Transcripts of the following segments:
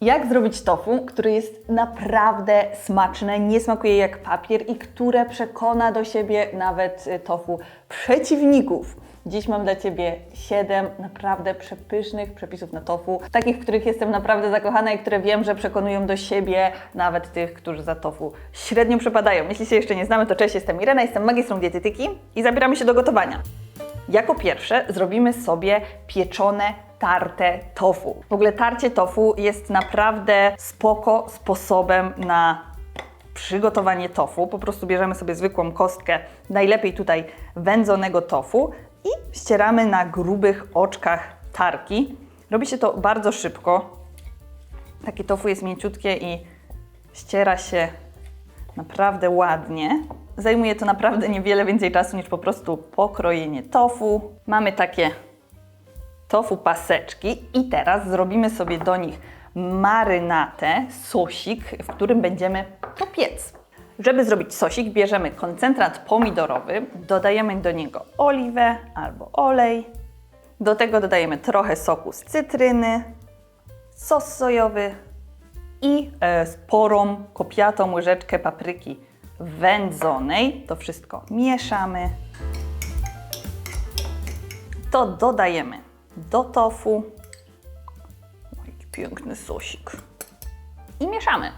Jak zrobić tofu, który jest naprawdę smaczne, nie smakuje jak papier i które przekona do siebie nawet y, tofu przeciwników. Dziś mam dla Ciebie 7 naprawdę przepysznych przepisów na tofu, takich, w których jestem naprawdę zakochana i które wiem, że przekonują do siebie nawet tych, którzy za tofu średnio przepadają. Jeśli się jeszcze nie znamy, to cześć, jestem Irena, jestem magistrą dietetyki i zabieramy się do gotowania. Jako pierwsze zrobimy sobie pieczone tarte tofu. W ogóle tarcie tofu jest naprawdę spoko sposobem na przygotowanie tofu. Po prostu bierzemy sobie zwykłą kostkę, najlepiej tutaj wędzonego tofu i ścieramy na grubych oczkach tarki. Robi się to bardzo szybko. Takie tofu jest mięciutkie i ściera się naprawdę ładnie. Zajmuje to naprawdę niewiele więcej czasu niż po prostu pokrojenie tofu. Mamy takie tofu paseczki i teraz zrobimy sobie do nich marynatę, sosik, w którym będziemy to piec. Żeby zrobić sosik, bierzemy koncentrat pomidorowy, dodajemy do niego oliwę albo olej. Do tego dodajemy trochę soku z cytryny, sos sojowy i e, sporą, kopiatą łyżeczkę papryki wędzonej. To wszystko mieszamy. To dodajemy do tofu. Jaki piękny sosik. I mieszamy.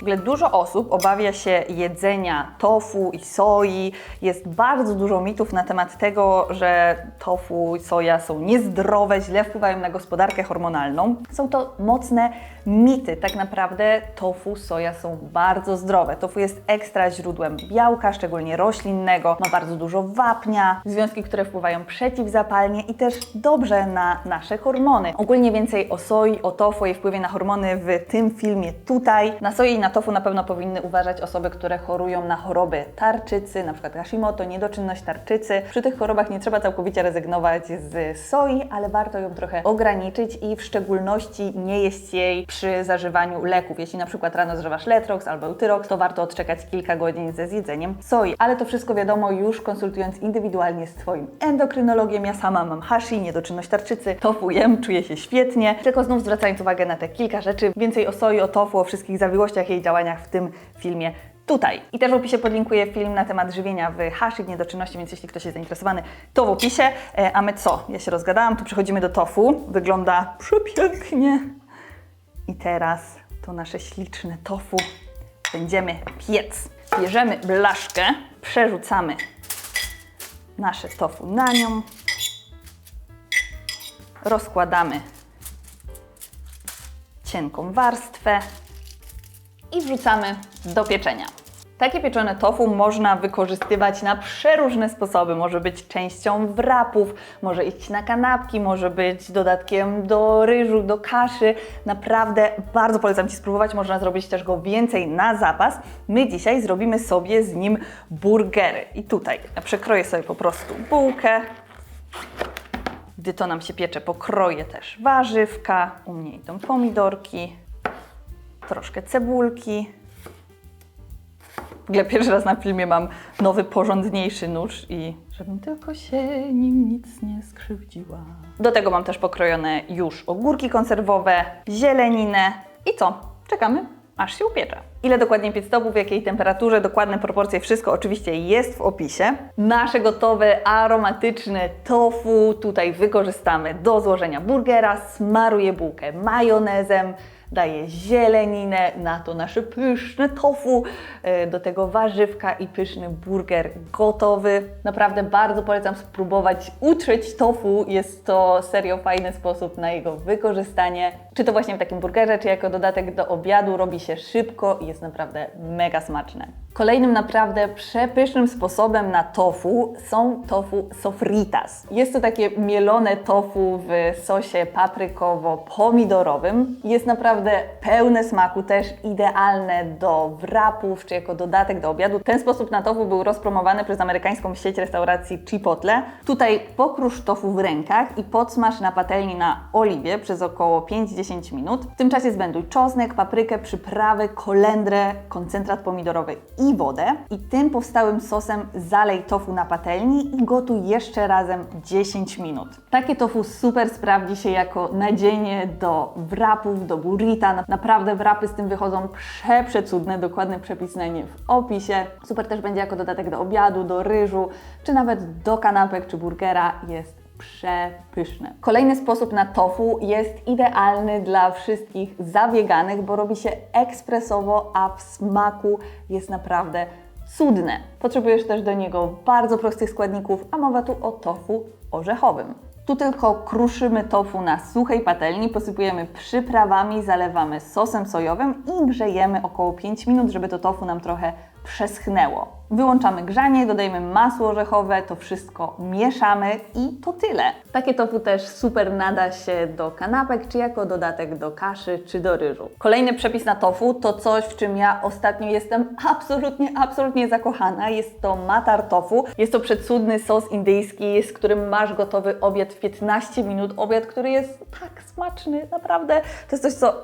W ogóle dużo osób obawia się jedzenia tofu i soi. Jest bardzo dużo mitów na temat tego, że tofu i soja są niezdrowe, źle wpływają na gospodarkę hormonalną. Są to mocne mity. Tak naprawdę tofu, soja są bardzo zdrowe. Tofu jest ekstra źródłem białka, szczególnie roślinnego. Ma bardzo dużo wapnia, związki, które wpływają przeciwzapalnie i też dobrze na nasze hormony. Ogólnie więcej o soi, o tofu i wpływie na hormony w tym filmie tutaj. Na soję i na tofu na pewno powinny uważać osoby, które chorują na choroby tarczycy, na przykład Hashimoto, niedoczynność tarczycy. Przy tych chorobach nie trzeba całkowicie rezygnować z soi, ale warto ją trochę ograniczyć i w szczególności nie jeść jej przy zażywaniu leków. Jeśli na przykład rano zażywasz Letrox albo Eutyrox, to warto odczekać kilka godzin ze zjedzeniem soi. Ale to wszystko wiadomo już konsultując indywidualnie z Twoim endokrynologiem. Ja sama mam Hashi, niedoczynność tarczycy, tofu jem, czuję się świetnie. Tylko znów zwracając uwagę na te kilka rzeczy, więcej o soi, o tofu, o wszystkich zawiłościach jej działaniach w tym filmie tutaj. I też w opisie podlinkuję film na temat żywienia w haszy, w niedoczynności, więc jeśli ktoś jest zainteresowany, to w opisie. E, A my co? Ja się rozgadałam, tu przechodzimy do tofu. Wygląda przepięknie. I teraz to nasze śliczne tofu będziemy piec. Bierzemy blaszkę, przerzucamy nasze tofu na nią, rozkładamy cienką warstwę i wrzucamy do pieczenia. Takie pieczone tofu można wykorzystywać na przeróżne sposoby. Może być częścią wrapów, może iść na kanapki, może być dodatkiem do ryżu, do kaszy. Naprawdę bardzo polecam Ci spróbować. Można zrobić też go więcej na zapas. My dzisiaj zrobimy sobie z nim burgery. I tutaj ja przekroję sobie po prostu bułkę. Gdy to nam się piecze, pokroję też warzywka. U mnie idą pomidorki, troszkę cebulki. W ogóle pierwszy raz na filmie mam nowy, porządniejszy nóż i żebym tylko się nim nic nie skrzywdziła. Do tego mam też pokrojone już ogórki konserwowe, zieleninę i co? Czekamy, aż się upiecze. Ile dokładnie piec tofu, w jakiej temperaturze, dokładne proporcje, wszystko oczywiście jest w opisie. Nasze gotowe, aromatyczne tofu tutaj wykorzystamy do złożenia burgera. Smaruję bułkę majonezem, daję zieleninę, na to nasze pyszne tofu, e, do tego warzywka i pyszny burger gotowy. Naprawdę bardzo polecam spróbować utrzeć tofu. Jest to serio fajny sposób na jego wykorzystanie. Czy to właśnie w takim burgerze, czy jako dodatek do obiadu. Robi się szybko i jest naprawdę mega smaczne. Kolejnym naprawdę przepysznym sposobem na tofu są tofu sofritas. Jest to takie mielone tofu w sosie paprykowo-pomidorowym. Jest naprawdę pełne smaku, też idealne do wrapów czy jako dodatek do obiadu. Ten sposób na tofu był rozpromowany przez amerykańską sieć restauracji Chipotle. Tutaj pokrusz tofu w rękach i podsmaż na patelni na oliwie przez około 5-10 minut. W tym czasie zbęduj czosnek, paprykę, przyprawy, kolendrę koncentrat pomidorowy i wodę. I tym powstałym sosem zalej tofu na patelni i gotuj jeszcze razem 10 minut. Takie tofu super sprawdzi się jako nadzienie do wrapów, do burrita. Naprawdę wrapy z tym wychodzą prze, przecudne. Dokładny przepis na nie w opisie. Super też będzie jako dodatek do obiadu, do ryżu, czy nawet do kanapek czy burgera. Jest przepyszne. Kolejny sposób na tofu jest idealny dla wszystkich zawieganych, bo robi się ekspresowo, a w smaku jest naprawdę cudne. Potrzebujesz też do niego bardzo prostych składników, a mowa tu o tofu orzechowym. Tu tylko kruszymy tofu na suchej patelni, posypujemy przyprawami, zalewamy sosem sojowym i grzejemy około 5 minut, żeby to tofu nam trochę przeschnęło. Wyłączamy grzanie, dodajemy masło orzechowe, to wszystko mieszamy i to tyle. Takie tofu też super nada się do kanapek, czy jako dodatek do kaszy, czy do ryżu. Kolejny przepis na tofu to coś, w czym ja ostatnio jestem absolutnie, absolutnie zakochana. Jest to matar tofu. Jest to przecudny sos indyjski, z którym masz gotowy obiad w 15 minut. Obiad, który jest tak smaczny, naprawdę. To jest coś, co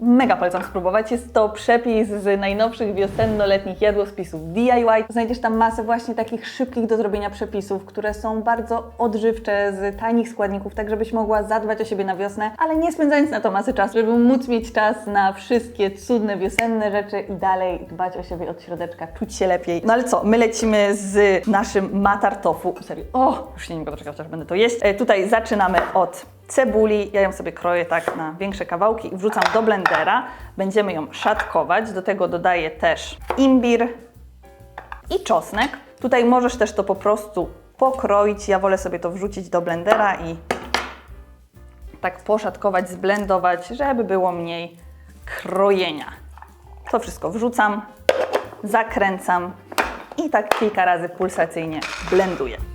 Mega polecam spróbować. Jest to przepis z najnowszych wiosenno-letnich jadłospisów DIY. Znajdziesz tam masę właśnie takich szybkich do zrobienia przepisów, które są bardzo odżywcze, z tanich składników, tak żebyś mogła zadbać o siebie na wiosnę, ale nie spędzając na to masy czasu, żeby móc mieć czas na wszystkie cudne wiosenne rzeczy i dalej dbać o siebie od środeczka, czuć się lepiej. No ale co, my lecimy z naszym matar tofu. Serio, o, już się nie mogę doczekać, aż będę to jeść. E, tutaj zaczynamy od cebuli. Ja ją sobie kroję tak na większe kawałki i wrzucam do blendera. Będziemy ją szatkować. Do tego dodaję też imbir i czosnek. Tutaj możesz też to po prostu pokroić. Ja wolę sobie to wrzucić do blendera i tak poszatkować, zblendować, żeby było mniej krojenia. To wszystko wrzucam, zakręcam i tak kilka razy pulsacyjnie blenduję.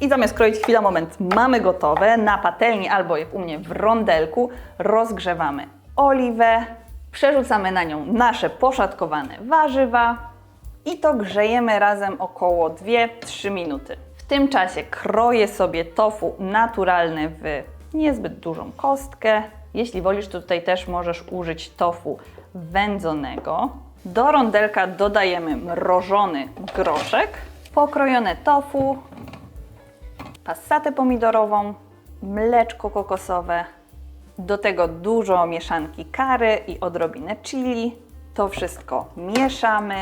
I zamiast kroić chwila, moment, mamy gotowe. Na patelni albo jak u mnie w rondelku rozgrzewamy oliwę, przerzucamy na nią nasze poszatkowane warzywa i to grzejemy razem około 2-3 minuty. W tym czasie kroję sobie tofu naturalne w niezbyt dużą kostkę. Jeśli wolisz, to tutaj też możesz użyć tofu wędzonego. Do rondelka dodajemy mrożony groszek, pokrojone tofu, passatę pomidorową, mleczko kokosowe, do tego dużo mieszanki kary i odrobinę chili. To wszystko mieszamy,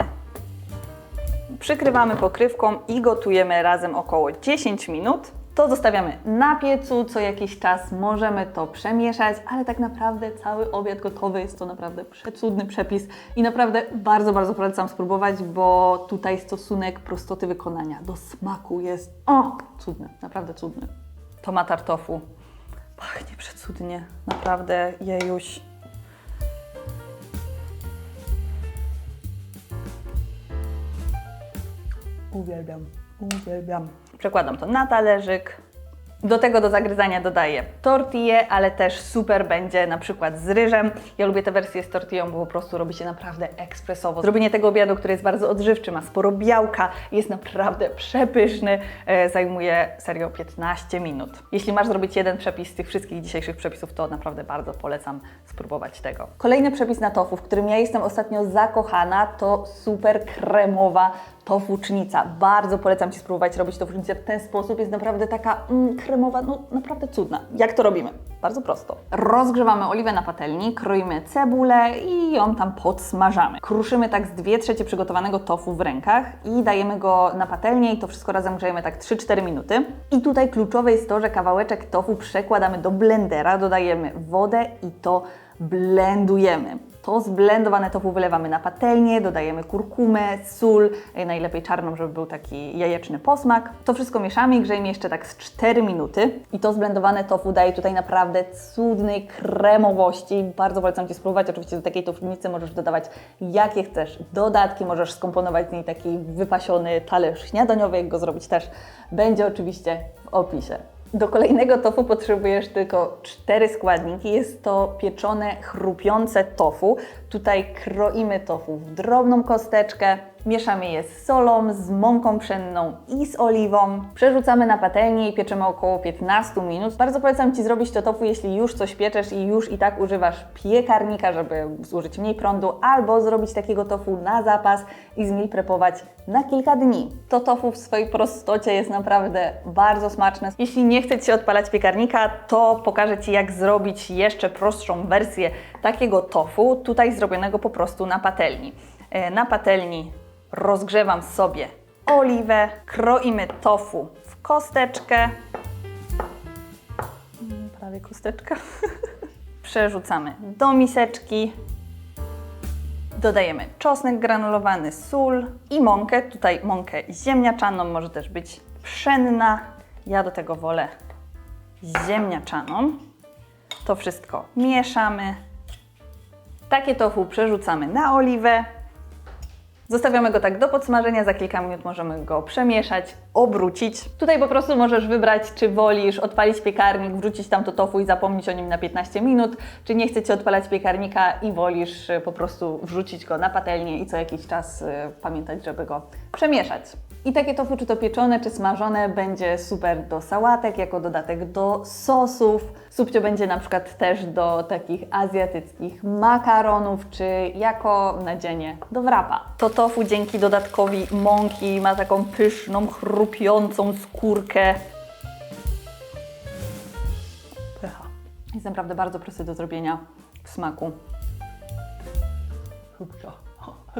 przykrywamy pokrywką i gotujemy razem około 10 minut. To zostawiamy na piecu, co jakiś czas możemy to przemieszać, ale tak naprawdę cały obiad gotowy. Jest to naprawdę przecudny przepis i naprawdę bardzo, bardzo polecam spróbować, bo tutaj stosunek prostoty wykonania do smaku jest o, cudny, naprawdę cudny. Tomatar tofu pachnie przecudnie, naprawdę jejuś. Uwielbiam, uwielbiam. Przekładam to na talerzyk. Do tego do zagryzania dodaję tortillę, ale też super będzie na przykład z ryżem. Ja lubię tę wersję z tortillą, bo po prostu robi się naprawdę ekspresowo. Zrobienie tego obiadu, który jest bardzo odżywczy, ma sporo białka, jest naprawdę przepyszny, e, zajmuje serio 15 minut. Jeśli masz zrobić jeden przepis z tych wszystkich dzisiejszych przepisów, to naprawdę bardzo polecam spróbować tego. Kolejny przepis na tofu, w którym ja jestem ostatnio zakochana, to super kremowa tofucznica. Bardzo polecam Ci spróbować robić tofucznicę w ten sposób. Jest naprawdę taka mm, kremowa, no naprawdę cudna. Jak to robimy? Bardzo prosto. Rozgrzewamy oliwę na patelni, kroimy cebulę i ją tam podsmażamy. Kruszymy tak z 2 trzecie przygotowanego tofu w rękach i dajemy go na patelnię i to wszystko razem grzejemy tak 3-4 minuty. I tutaj kluczowe jest to, że kawałeczek tofu przekładamy do blendera, dodajemy wodę i to blendujemy. To zblendowane tofu wylewamy na patelnię, dodajemy kurkumę, sól, e, najlepiej czarną, żeby był taki jajeczny posmak. To wszystko mieszamy i grzejemy jeszcze tak z 4 minuty. I to zblendowane tofu daje tutaj naprawdę cudnej kremowości. Bardzo polecam Ci spróbować. Oczywiście do takiej tofułnicy możesz dodawać jakie chcesz dodatki, możesz skomponować z niej taki wypasiony talerz śniadaniowy, jak go zrobić też będzie oczywiście w opisie. Do kolejnego tofu potrzebujesz tylko cztery składniki. Jest to pieczone, chrupiące tofu. Tutaj kroimy tofu w drobną kosteczkę, Mieszamy je z solą, z mąką pszenną i z oliwą. Przerzucamy na patelnię i pieczemy około 15 minut. Bardzo polecam Ci zrobić to tofu, jeśli już coś pieczesz i już i tak używasz piekarnika, żeby zużyć mniej prądu, albo zrobić takiego tofu na zapas i zmil prepować na kilka dni. To tofu w swojej prostocie jest naprawdę bardzo smaczne. Jeśli nie chcecie się odpalać piekarnika, to pokażę Ci, jak zrobić jeszcze prostszą wersję takiego tofu, tutaj zrobionego po prostu na patelni. E, Na patelni rozgrzewam sobie oliwę, kroimy tofu w kosteczkę. Mm, Prawie kosteczka. Przerzucamy do miseczki. Dodajemy czosnek granulowany, sól i mąkę. Tutaj mąkę ziemniaczaną, może też być pszenna. Ja do tego wolę ziemniaczaną. To wszystko mieszamy. Takie tofu przerzucamy na oliwę. Zostawiamy go tak do podsmażenia, za kilka minut możemy go przemieszać, obrócić. Tutaj po prostu możesz wybrać, czy wolisz odpalić piekarnik, wrzucić tam to tofu i zapomnieć o nim na 15 minut, czy nie chcecie odpalać piekarnika i wolisz y, po prostu wrzucić go na patelnię i co jakiś czas y, pamiętać, żeby go przemieszać. I takie tofu, czy to pieczone, czy smażone, będzie super do sałatek, jako dodatek do sosów. Subcio będzie na przykład też do takich azjatyckich makaronów, czy jako nadzienie do wrapa. To tofu dzięki dodatkowi mąki ma taką pyszną, chrupiącą skórkę. Pycha. Jest naprawdę bardzo prosty do zrobienia w smaku. Subcio.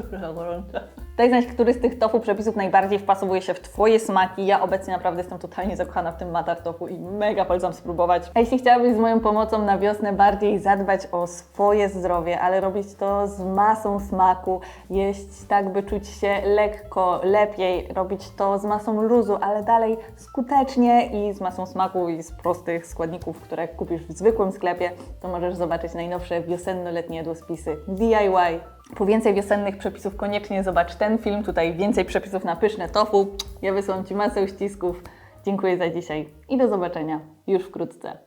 gorące. Daj znać, który z tych tofu przepisów najbardziej wpasowuje się w Twoje smaki. Ja obecnie naprawdę jestem totalnie zakochana w tym matar tofu i mega polecam spróbować. A jeśli chciałabyś z moją pomocą na wiosnę bardziej zadbać o swoje zdrowie, ale robić to z masą smaku, jeść tak, by czuć się lekko, lepiej, robić to z masą luzu, ale dalej skutecznie i z masą smaku i z prostych składników, które kupisz w zwykłym sklepie, to możesz zobaczyć najnowsze wiosenno-letnie jadłospisy DIY. Po więcej wiosennych przepisów koniecznie zobacz ten film. Tutaj więcej przepisów na pyszne tofu. Ja wysyłam Ci masę uścisków. Dziękuję za dzisiaj i do zobaczenia już wkrótce.